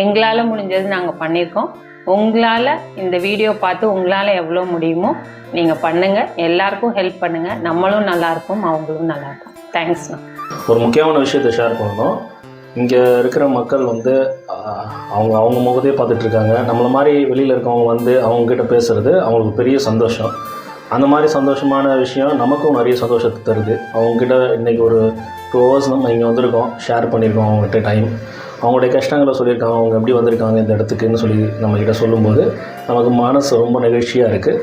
எங்களால் முடிஞ்சது நாங்கள் பண்ணியிருக்கோம் உங்களால் இந்த வீடியோ பார்த்து உங்களால் எவ்வளோ முடியுமோ நீங்கள் பண்ணுங்கள் எல்லாருக்கும் ஹெல்ப் பண்ணுங்கள் நம்மளும் நல்லா இருப்போம் அவங்களும் நல்லா தேங்க்ஸ்ண்ணா ஒரு முக்கியமான விஷயத்தை ஷேர் பண்ணணும். இங்கே இருக்கிற மக்கள் வந்து அவங்க அவங்க முகத்தையே பார்த்துட்ருக்காங்க நம்மளை மாதிரி வெளியில் இருக்கவங்க வந்து அவங்கக்கிட்ட பேசுகிறது அவங்களுக்கு பெரிய சந்தோஷம். அந்த மாதிரி சந்தோஷமான விஷயம் நமக்கும் நிறைய சந்தோஷத்தை தருது. அவங்கக்கிட்ட இன்றைக்கி ஒரு டூ ஹவர்ஸ் நம்ம இங்கே வந்திருக்கோம். ஷேர் பண்ணியிருக்கோம் அவங்ககிட்ட டைம் அவங்களுடைய கஷ்டங்களை சொல்லியிருக்காங்க அவங்க எப்படி வந்திருக்காங்க இந்த இடத்துக்குன்னு சொல்லி நம்மக்கிட்ட சொல்லும்போது நமக்கு மனசு ரொம்ப நிகழ்ச்சியாக இருக்குது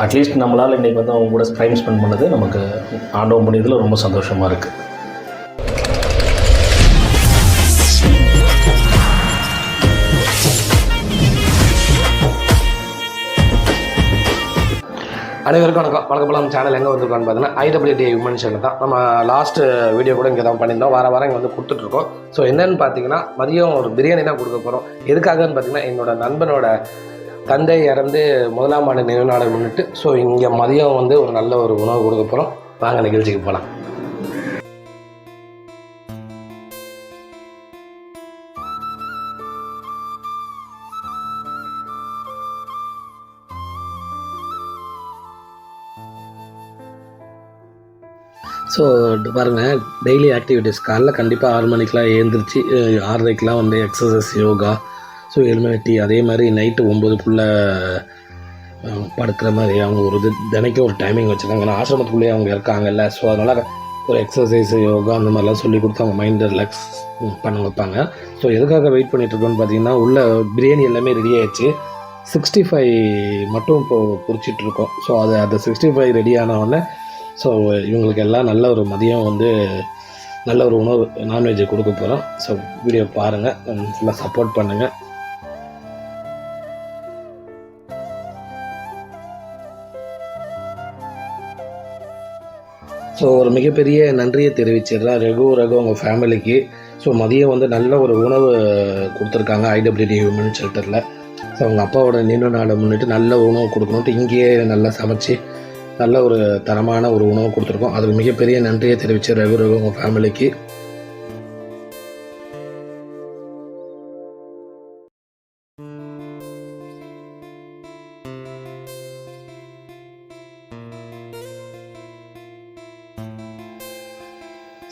அட்லீஸ்ட் நம்மளால் இன்றைக்கி வந்து அவங்க கூட டைம் ஸ்பெண்ட் பண்ணது நமக்கு ஆண்டவன் பண்ணியதில் ரொம்ப சந்தோஷமாக இருக்குது அனைவருக்கும் வணக்கம். வணக்கம் நம்ம சேனல் எங்கே வந்திருக்கோம்னு பார்த்தீங்கன்னா ஐடபிள்யூடி உமன் சேனல் தான். நம்ம லாஸ்ட் வீடியோ கூட இங்கே தான் பண்ணியிருந்தோம். வார வாரம் இங்கே வந்து கொடுத்துட்ருக்கோம். ஸோ என்னன்னு பார்த்தீங்கன்னா மதியம் ஒரு பிரியாணி தான் கொடுக்க போகிறோம் எதுக்காகன்னு பார்த்தீங்கன்னா என்னோட நண்பனோட தந்தை இறந்து முதலாம் ஆண்டு நினைவு நாளை முன்னிட்டு ஸோ இங்கே மதியம் வந்து ஒரு நல்ல ஒரு உணவு கொடுக்க போகிறோம் வாங்க நிகழ்ச்சிக்கு போகலாம் ஸோ பாருங்கள் டெய்லி ஆக்டிவிட்டீஸ் காலைல கண்டிப்பாக ஆறு மணிக்கெலாம் எழுந்திரிச்சு ஆறரைக்கெலாம் வந்து எக்ஸசைஸ் யோகா ஸோ எலிமினிட்டி அதே மாதிரி நைட்டு ஒம்பதுக்குள்ளே படுக்கிற மாதிரி அவங்க ஒரு இது தினைக்கும் ஒரு டைமிங் வச்சுருக்காங்க. ஏன்னா ஆசிரமத்துக்குள்ளேயே அவங்க இருக்காங்கல்ல ஸோ அதனால் ஒரு எக்ஸசைஸ் யோகா அந்த மாதிரிலாம் சொல்லி கொடுத்து அவங்க மைண்டை ரிலாக்ஸ் பண்ண வைப்பாங்க. ஸோ எதுக்காக வெயிட் பண்ணிகிட்ருக்கோன்னு பார்த்தீங்கன்னா உள்ள பிரியாணி எல்லாமே ரெடி ஆயிடுச்சு. சிக்ஸ்டி ஃபைவ் மட்டும் இப்போது பிடிச்சிட்ருக்கோம் இருக்கோம். ஸோ அது அந்த சிக்ஸ்டி ஃபைவ் ரெடி ஆனவுடனே ஸோ இவங்களுக்கு எல்லாம் நல்ல ஒரு மதியம் வந்து நல்ல ஒரு உணவு நான்வெஜ் கொடுக்க போகிறோம் ஸோ வீடியோ பாருங்கள் ஃபுல்லாக சப்போர்ட் பண்ணுங்கள் ஸோ ஒரு மிகப்பெரிய நன்றியை தெரிவிச்சிடுறேன் ரகு ரகு அவங்க ஃபேமிலிக்கு ஸோ மதியம் வந்து நல்ல ஒரு உணவு கொடுத்துருக்காங்க ஐடபிள்யூடி ஹியூமன் ஷெல்டரில் ஸோ அவங்க அப்பாவோட நீண்ட நாளை முன்னிட்டு நல்ல உணவு கொடுக்கணுன்ட்டு இங்கேயே நல்லா சமைச்சு நல்ல ஒரு தரமான ஒரு உணவு கொடுத்துருக்கோம். அதுக்கு மிகப்பெரிய நன்றியை தெரிவித்து ரகு ரகு உங்கள் ஃபேமிலிக்கு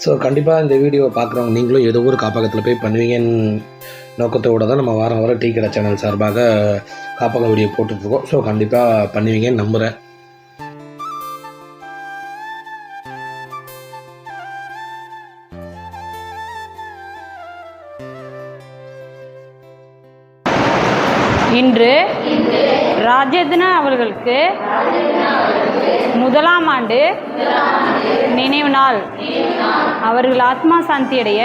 ஸோ கண்டிப்பாக இந்த வீடியோவை பார்க்குறவங்க நீங்களும் ஏதோ ஒரு காப்பகத்தில் போய் பண்ணுவீங்கன்னு நோக்கத்தோடு தான் நம்ம வாரம் வாரம் டீ கடை சேனல் சார்பாக காப்பக வீடியோ போட்டுட்ருக்கோம் ஸோ கண்டிப்பாக பண்ணுவீங்கன்னு நம்புகிறேன் இன்று ராஜேந்திரன் அவர்களுக்கு முதலாம் ஆண்டு நினைவு நாள். அவர்கள் ஆத்மா சாந்தியடைய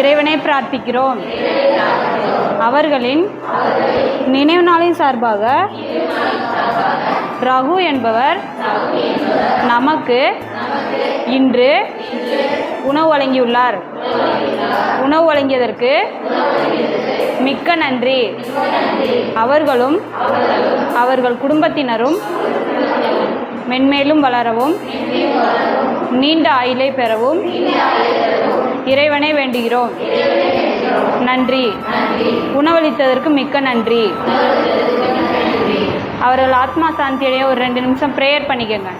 இறைவனை பிரார்த்திக்கிறோம். அவர்களின் நினைவு நாளின் சார்பாக ரகு என்பவர் நமக்கு இன்று உணவு வழங்கியுள்ளார். உணவு வழங்கியதற்கு மிக்க நன்றி. அவர்களும் அவர்கள் குடும்பத்தினரும் மென்மேலும் வளரவும் நீண்ட ஆயிலை பெறவும் இறைவனை வேண்டுகிறோம். நன்றி. உணவளித்ததற்கு மிக்க நன்றி. அவர்கள் ஆத்மா சாந்தியடைய ஒரு ரெண்டு நிமிஷம் ப்ரேயர் பண்ணிக்கோங்க.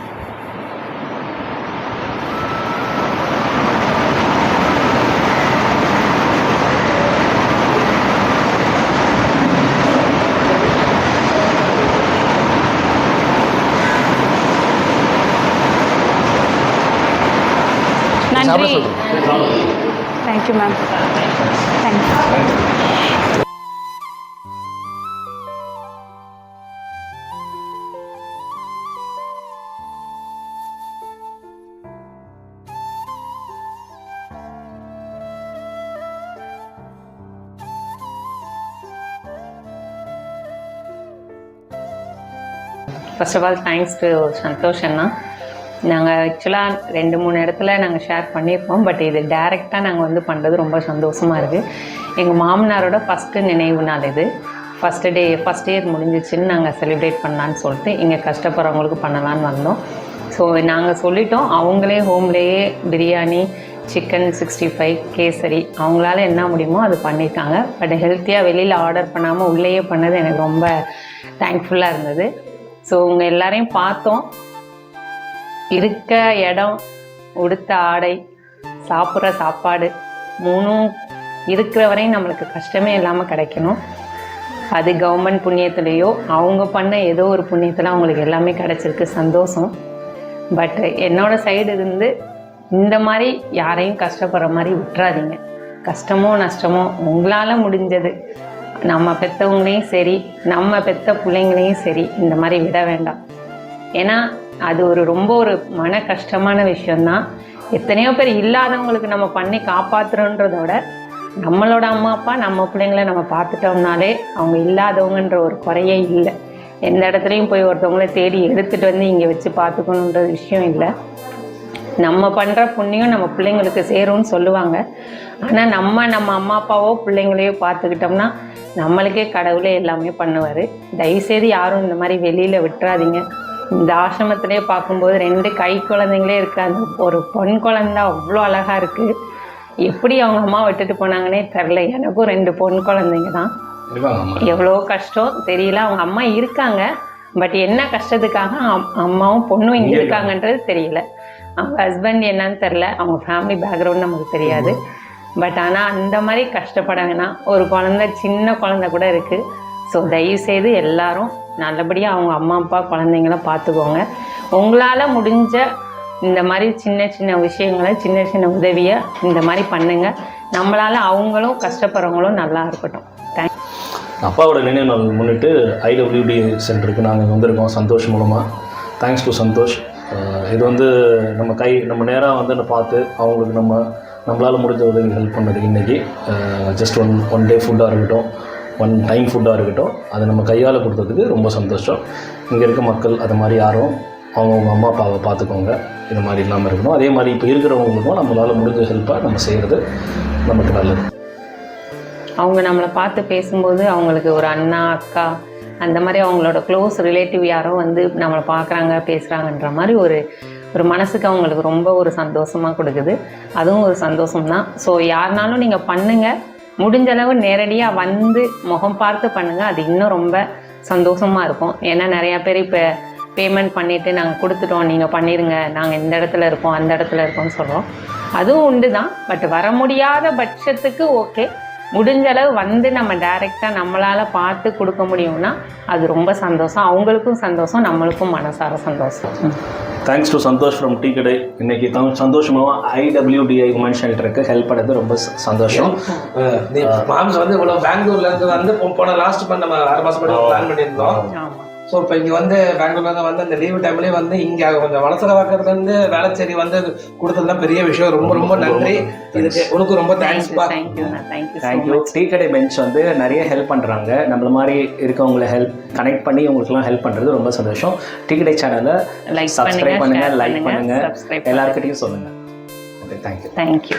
நன்றி. Thank you ma'am thank you first of all thanks to Santhosh அண்ணா நாங்கள் ஆக்சுவலாக ரெண்டு மூணு இடத்துல நாங்கள் ஷேர் பண்ணியிருப்போம். பட் இது டைரெக்டாக நாங்கள் வந்து பண்ணுறது ரொம்ப சந்தோஷமாக இருக்குது எங்கள் மாமனாரோட ஃபஸ்ட்டு நினைவு நாள் இது. ஃபஸ்ட்டு டே ஃபஸ்ட் இயர் முடிஞ்சிச்சுன்னு நாங்கள் செலிப்ரேட் பண்ணலான்னு சொல்லிட்டு இங்கே கஷ்டப்படுறவங்களுக்கு பண்ணலான்னு வந்தோம். ஸோ நாங்கள் சொல்லிட்டோம் அவங்களே ஹோம்லேயே biryani chicken sixty five kesari அவங்களால என்ன முடியுமோ அது பண்ணியிருக்காங்க பட் ஹெல்த்தியாக வெளியில் ஆர்டர் பண்ணாமல் உள்ளேயே பண்ணது எனக்கு ரொம்ப தேங்க்ஃபுல்லாக இருந்தது. ஸோ உங்கள் எல்லாரையும் பார்த்தோம். இருக்க இடம் உடுத்த ஆடை சாப்பிட்ற சாப்பாடு மூணும் இருக்கிற வரையும் நம்மளுக்கு கஷ்டமே இல்லாமல் கிடைக்கணும். அது கவர்மெண்ட் புண்ணியத்துலேயோ அவங்க பண்ண ஏதோ ஒரு புண்ணியத்தில் அவங்களுக்கு எல்லாமே கிடச்சிருக்கு சந்தோஷம். பட் என்னோடய சைடு இருந்து இந்த மாதிரி யாரையும் கஷ்டப்படுற மாதிரி விட்டுறாதீங்க. கஷ்டமோ நஷ்டமோ உங்களால் முடிஞ்சது. நம்ம பெற்றவங்களையும் சரி நம்ம பெற்ற பிள்ளைங்களையும் சரி இந்த மாதிரி விட வேண்டாம். ஏன்னா அது ஒரு ரொம்ப ஒரு மன கஷ்டமான விஷயம்தான். எத்தனையோ பேர் இல்லாதவங்களுக்கு நம்ம பண்ணி காப்பாற்றுறோன்றத விட நம்மளோட அம்மா அப்பா நம்ம பிள்ளைங்கள நம்ம பார்த்துட்டோம்னாலே அவங்க இல்லாதவங்கன்ற ஒரு குறையே இல்லை. எந்த இடத்துலையும் போய் ஒருத்தவங்கள தேடி எடுத்துகிட்டு வந்து இங்கே வச்சு பார்த்துக்கணுன்ற விஷயம் இல்லை. நம்ம பண்ணுற புண்ணியம் நம்ம பிள்ளைங்களுக்கு சேரும்னு சொல்லுவாங்க. ஆனால் நம்ம நம்ம அம்மா அப்பாவோ பிள்ளைங்களையோ பார்த்துக்கிட்டோம்னா நம்மளுக்கே கடவுளே எல்லாமே பண்ணுவார். தயவுசெய்து யாரும் இந்த மாதிரி வெளியில் விட்டுறாதீங்க. இந்த ஆசிரமத்திலே பார்க்கும்போது ரெண்டு கை குழந்தைங்களே இருக்குது ஒரு பொன் குழந்தை அவ்வளோ அழகாக இருக்குது எப்படி அவங்க அம்மா விட்டுட்டு போனாங்கன்னே தெரில எனக்கும் ரெண்டு பொன் குழந்தைங்க தான். எவ்வளோ கஷ்டம் தெரியல. அவங்க அம்மா இருக்காங்க. பட் என்ன கஷ்டத்துக்காக அம்- அம்மாவும் பொண்ணும் இங்கே இருக்காங்கன்றது தெரியல. அவங்க ஹஸ்பண்ட் என்னன்னு தெரில அவங்க ஃபேமிலி பேக்ரவுண்ட் நமக்கு தெரியாது. பட் ஆனால் அந்த மாதிரி கஷ்டப்பட வேணாம் ஒரு குழந்தை சின்ன குழந்தை கூட இருக்குது ஸோ தயவுசெய்து எல்லாரும் நல்லபடியாக அவங்க அம்மா அப்பா குழந்தைங்கள பார்த்துக்கோங்க. உங்களால் முடிஞ்ச இந்த மாதிரி சின்ன சின்ன விஷயங்களை சின்ன சின்ன உதவியை இந்த மாதிரி பண்ணுங்கள் நம்மளால் அவங்களும் கஷ்டப்படுறவங்களும் நல்லா இருக்கட்டும். தேங்க் அப்பாவோட நினைவு நாள் முன்னிட்டு ஐடபிள்யூடி சென்டருக்கு நாங்கள் வந்திருக்கோம் சந்தோஷ் மூலமாக தேங்க்ஸ் டு சந்தோஷ். இது வந்து நம்ம கை நம்ம நேராக வந்து பார்த்து அவங்களுக்கு நம்ம நம்மளால் முடிஞ்ச உதவி ஹெல்ப் பண்ணதுக்கு இன்றைக்கி ஜஸ்ட் ஒன் ஒன் டே ஃபுட்டாக இருக்கட்டும். ஒன் டைம் ஃபுட்டாக இருக்கட்டும் அதை நம்ம கையால் கொடுத்ததுக்கு ரொம்ப சந்தோஷம். இங்கே இருக்க மக்கள் அது மாதிரி யாரும் அவங்கவுங்க அம்மா அப்பாவை பார்த்துக்கோங்க. இது மாதிரி இல்லாமல் இருக்கணும். அதே மாதிரி இப்போ இருக்கிறவங்களுக்கும் நம்மளால் முடிஞ்ச ஹெல்ப்பாக நம்ம செய்கிறது நமக்கு நல்லது. அவங்க நம்மளை பார்த்து பேசும்போது அவங்களுக்கு ஒரு அண்ணா அக்கா அந்த மாதிரி அவங்களோட க்ளோஸ் ரிலேட்டிவ் யாரோ வந்து நம்மளை பார்க்குறாங்க பேசுகிறாங்கன்ற மாதிரி ஒரு ஒரு மனசுக்கு அவங்களுக்கு ரொம்ப ஒரு சந்தோஷமாக கொடுக்குது. அதுவும் ஒரு சந்தோஷம் தான் ஸோ யாருனாலும் நீங்கள் பண்ணுங்கள் முடிஞ்ச அளவு நேரடியாக வந்து முகம் பார்த்து பண்ணுங்கள் அது இன்னும் ரொம்ப சந்தோஷமாக இருக்கும். ஏன்னா நிறையா பேர் இப்போ பேமெண்ட் பண்ணிவிட்டு நாங்கள் கொடுத்துட்டோம். நீங்கள் பண்ணிடுங்க நாங்கள் இந்த இடத்துல இருக்கோம் அந்த இடத்துல இருக்கோம்னு சொல்கிறோம் அதுவும் உண்டு தான் பட் வர முடியாத பட்சத்துக்கு ஓகே முடிஞ்ச அளவு வந்து நம்ம டைரெக்டாக நம்மளால் பார்த்து கொடுக்க முடியும்னா அது ரொம்ப சந்தோஷம். அவங்களுக்கும் சந்தோஷம் நம்மளுக்கும் மனசார சந்தோஷம். Thanks to Santhosh from tea கடை இன்னைக்கு தம் சந்தோஷமாக ஐடபிள்யூடிஐ உமன் ஷெல்டருக்கு ஹெல்ப் பண்ணது ரொம்ப சந்தோஷம். மாம்ஸ் வந்து இவ்வளவு பெங்களூர்ல இருந்து வந்து போன லாஸ்ட் பண்ண நம்ம ஆறு முன்னாடி பிளான் பண்ணியிருந்தோம். ஆமாம் ஸோ இப்போ இங்கே வந்து பெங்களூர்ல இருந்து வந்து அந்த லீவு டைம்லேயே வந்து இங்கே கொஞ்சம் வளசர வாக்கத்துல இருந்து வேளச்சேரி வந்து கொடுத்ததுலாம் பெரிய விஷயம். ரொம்ப ரொம்ப நன்றி. இதுக்கு உனக்கு ரொம்ப தேங்க்ஸ்ப்பா தேங்க்யூ டீ கடை பெஞ்ச் வந்து நிறைய ஹெல்ப் பண்ணுறாங்க நம்மள மாதிரி இருக்கவங்களை ஹெல்ப் கனெக்ட் பண்ணி உங்களுக்குலாம் ஹெல்ப் பண்ணுறது ரொம்ப சந்தோஷம். டீ கடை சேனலை Like சப்ஸ்கிரைப் பண்ணுங்க, பண்ணுங்க share லைக் பண்ணுங்க, பண்ணுங்க. subscribe பண்ணுங்க. எல்லாருக்கிட்டையும் சொல்லுங்க. Okay thank you thank you